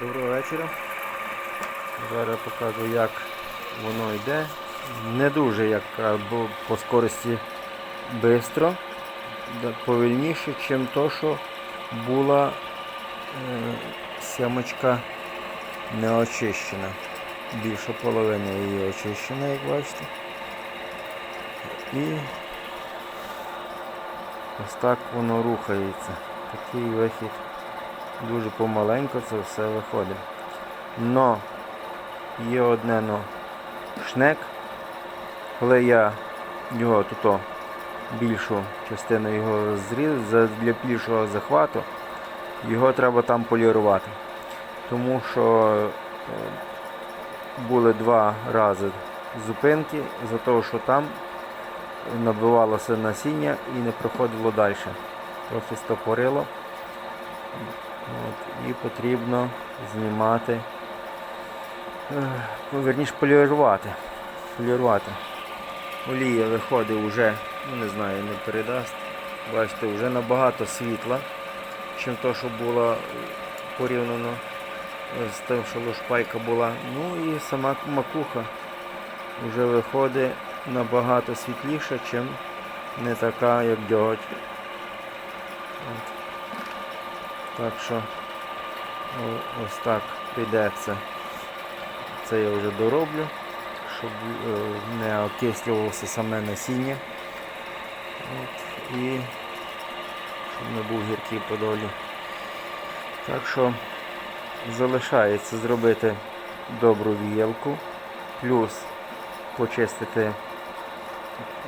Доброго вечора. Зараз покажу, як воно йде. Не дуже як або по скорості швидко, повільніше, ніж то, що була е, сямочка не очищена. Більша половина її очищена, як бачите. І ось так воно рухається. Такий вихід. Дуже помаленько це все виходить. Но є одне но шнек. Коли я його тут більшу частину його зріз для більшого захвату, його треба там полірувати. Тому що е, були два рази зупинки за того, що там набивалося насіння і не проходило далі. Трохи стопорило. От, і потрібно знімати, е, ну, верніше полірувати. полірувати. Олія виходить вже, ну не знаю, не передасть. Бачите, вже набагато світла, чим то, що було порівняно з тим, що лошпайка була. Ну і сама макуха вже виходить набагато світліша, чим не така, як дьоготь. От. Так що о- ось так піде це. Я вже дороблю, щоб е, не окислювалося саме насіння. От, і щоб не був гіркий по долі. Так що залишається зробити добру віялку, плюс почистити,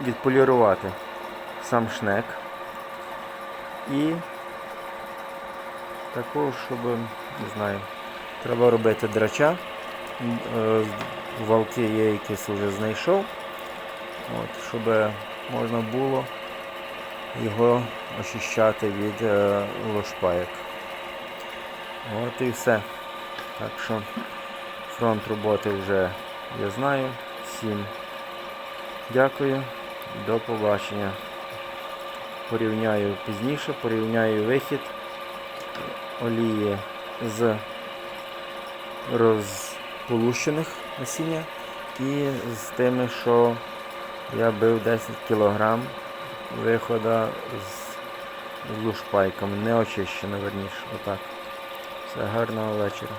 відполірувати сам шнек. І такого, щоб, не знаю, треба робити драча. Е, Валки я якісь вже знайшов, от, щоб можна було його очищати від е, лошпаєк. От і все. Так що фронт роботи вже я знаю. Всім дякую, до побачення. Порівняю пізніше, порівняю вихід олії з розполущених насіння і з тими, що я бив 10 кг виходу з, лушпайками, не очищено, верніше. Отак. Все, гарного вечора.